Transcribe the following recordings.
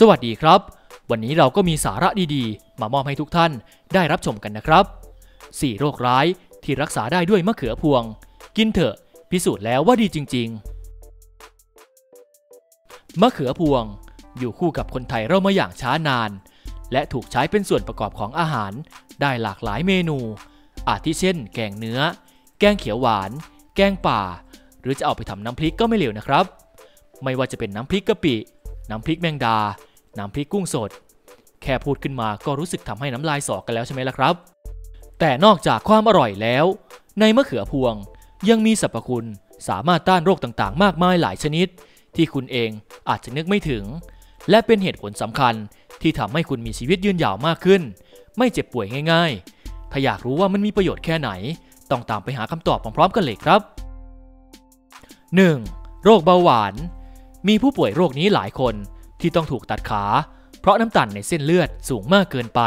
สวัสดีครับ วันนี้เราก็มีสาระดีๆ มามอบให้ทุกท่านได้รับชมกันนะครับ 4 โรคร้ายที่รักษาได้ด้วยมะเขือพวง กินเถอะ พิสูจน์แล้วว่าดีจริง ๆ มะเขือพวง อยู่คู่กับคนไทยเรามาอย่างช้านาน และถูกใช้เป็นส่วนประกอบของอาหาร ได้หลากหลายเมนู อาทิเช่น แกงเนื้อ แกงเขียวหวาน แกงป่า หรือจะเอาไปทำน้ำพริกก็ไม่เลวนะครับ ไม่ว่าจะเป็นน้ำพริกกะปิ น้ำพริกแมงดา น้ำพริกกุ้งสด แค่พูดขึ้นมาก็รู้สึกทำให้น้ำลายสอกันแล้วใช่ไหมล่ะครับ แต่นอกจากความอร่อยแล้ว ในมะเขือพวงยังมีสรรพคุณสามารถต้านโรคต่างๆ มากมายหลายชนิด ที่คุณเองอาจจะนึกไม่ถึง และเป็นเหตุผลสำคัญที่ทำให้คุณมีชีวิตยืนยาวมากขึ้น ไม่เจ็บป่วยง่าย ๆ ถ้าอยากรู้ว่ามันมีประโยชน์แค่ไหน ต้องตามไปหาคำตอบพร้อมๆกันเลยครับ 1. โรคเบาหวาน มีผู้ป่วยโรคนี้หลายคนที่ต้องถูกตัดขา เพราะน้ำตาลในเส้นเลือดสูงมากเกินไป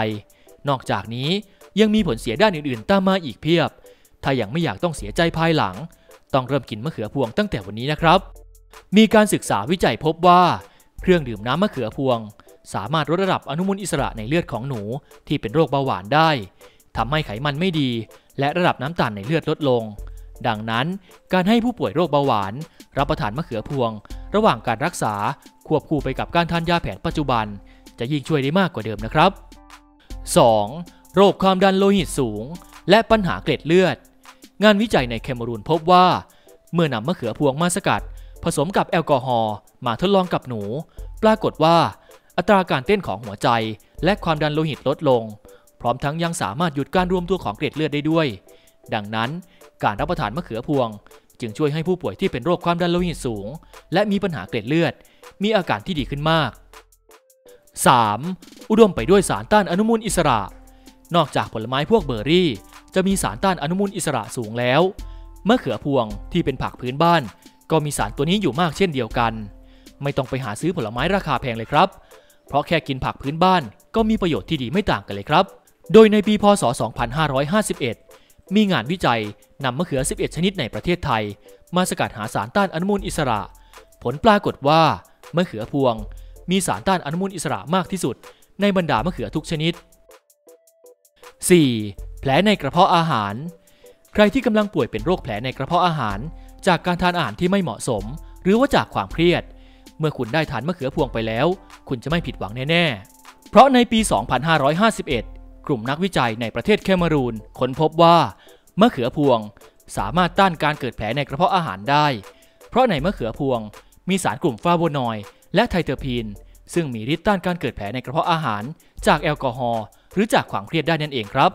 นอกจากนี้ยังมีผลเสียด้านอื่นๆ ตามมาอีกเพียบ ถ้ายังไม่อยากต้องเสียใจภายหลัง ต้องเริ่มกินมะเขือพวงตั้งแต่วันนี้นะครับ มีการศึกษาวิจัยพบว่า เครื่องดื่มน้ำมะเขือพวง สามารถลดระดับอนุมูลอิสระในเลือดของหนูที่เป็นโรคเบาหวานได้ทำให้ไขมันไม่ดี และระดับน้ำตาลในเลือดลดลง ดังนั้นการให้ผู้ป่วยโรคเบาหวาน รับประทานมะเขือพวง ระหว่างการรักษาควบคู่ไปกับการทานยาแผนปัจจุบัน จะยิ่งช่วยได้มากกว่าเดิมนะครับ 2. โรคความดันโลหิตสูง และปัญหาเกล็ดเลือด งานวิจัยในแคมรูนพบว่า เมื่อนำมะเขือพวงมาสกัด ผสมกับแอลกอฮอล์มาทดลองกับหนู ปรากฏว่า อัตราการเต้นของหัวใจ และความดันโลหิตลดลง พร้อมทั้งยังสามารถหยุดการรวมตัวของเกล็ดเลือดได้ด้วย ดังนั้นการรับประทานมะเขือพวง จึงช่วยให้ผู้ป่วยที่เป็นโรคความดันโลหิตสูง และมีปัญหาเกล็ดเลือด มีอาการที่ดีขึ้นมาก 3. อุดมไปด้วยสารต้านอนุมูลอิสระ นอกจากผลไม้พวกเบอร์รี่ จะมีสารต้านอนุมูลอิสระสูงแล้ว มะเขือพวงที่เป็นผักพื้นบ้าน ก็มีสารตัวนี้อยู่มากเช่นเดียวกัน ไม่ต้องไปหาซื้อผลไม้ราคาแพงเลยครับ เพราะแค่กินผักพื้นบ้านก็มีประโยชน์ที่ดีไม่ต่างกันเลยครับ โดยในปีพศ 2551 มีงานวิจัยนำมะเขือ 11 ชนิดในประเทศไทย มาสกัดหาสารต้านอนุมูลอิสระ ผลปรากฏว่ามะเขือพวง มีสารต้านอนุมูลอิสระมากที่สุด ในบรรดามะเขือทุกชนิด 4. แผลในกระเพาะอาหาร ใครที่กำลังป่วยเป็นโรคแผลในกระเพาะอาหาร จากการทานอาหารที่ไม่เหมาะสม หรือว่าจากความเครียด เมื่อคุณได้ทานมะเขือพวงไปแล้ว คุณจะไม่ผิดหวังแน่ๆ เพราะในปี 2551 กลุ่มนักวิจัยในประเทศแคเมรูนค้นพบว่ามะเขือพวงสามารถต้านการเกิดแผลในกระเพาะอาหารได้ เพราะในมะเขือพวง มีสารกลุ่มฟลาโวนอยด์และไทเตอร์พีน ซึ่งมีฤทธิ์ต้านการเกิดแผลในกระเพาะอาหาร จากแอลกอฮอล์หรือจากความเครียดได้นั่นเองครับ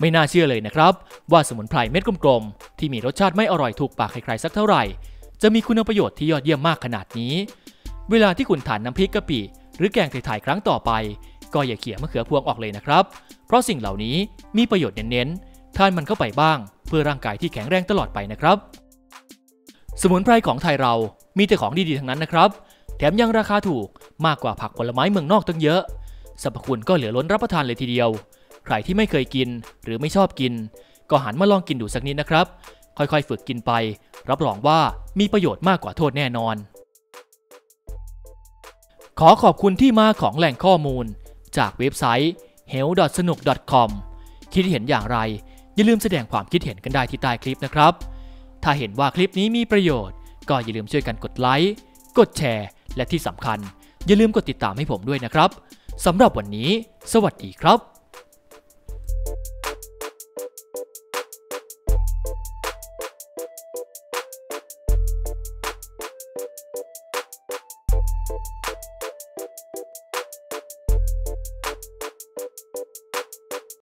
ไม่น่าเชื่อเลยนะครับ ว่าสมุนไพรเม็ดกลมๆ ที่มีรสชาติไม่อร่อยถูกปากใครๆสักเท่าไหร่ จะมีคุณประโยชน์ที่ยอดเยี่ยมมากขนาดนี้ เวลาที่คุณทานน้ำพริกกะปิหรือแกงไถ่ๆครั้งต่อไป ก็อย่าเขี่ยมะเขือพวงออกเลยนะครับ เพราะสิ่งเหล่านี้มีประโยชน์เน้นๆทานมันเข้าไปบ้าง เพื่อร่างกายที่แข็งแรงตลอดไปนะครับ สมุนไพรของไทยเรามีแต่ของดีๆทั้งนั้นนะครับ แถมยังราคาถูกมากกว่าผักผลไม้เมืองนอกตั้งเยอะสรรพคุณก็เหลือล้นรับประทานเลยทีเดียว ใครที่ไม่เคยกินหรือไม่ชอบกิน ก็หันมาลองกินดูสักนิดนะครับ ค่อยๆ ฝึกกินไป รับรองว่ามีประโยชน์มากกว่าโทษแน่นอน ขอขอบคุณที่มาของแหล่งข้อมูล จากเว็บไซต์ health.sanuk.com คิดเห็นอย่างไร อย่าลืมแสดงความคิดเห็นกันได้ที่ใต้คลิปนะครับ ถ้าเห็นว่าคลิปนี้มีประโยชน์ ก็อย่าลืมช่วยกันกดไลค์กดแชร์และที่สำคัญ อย่าลืมกดติดตามให้ผมด้วยนะครับสำหรับวันนี้ สวัสดีครับ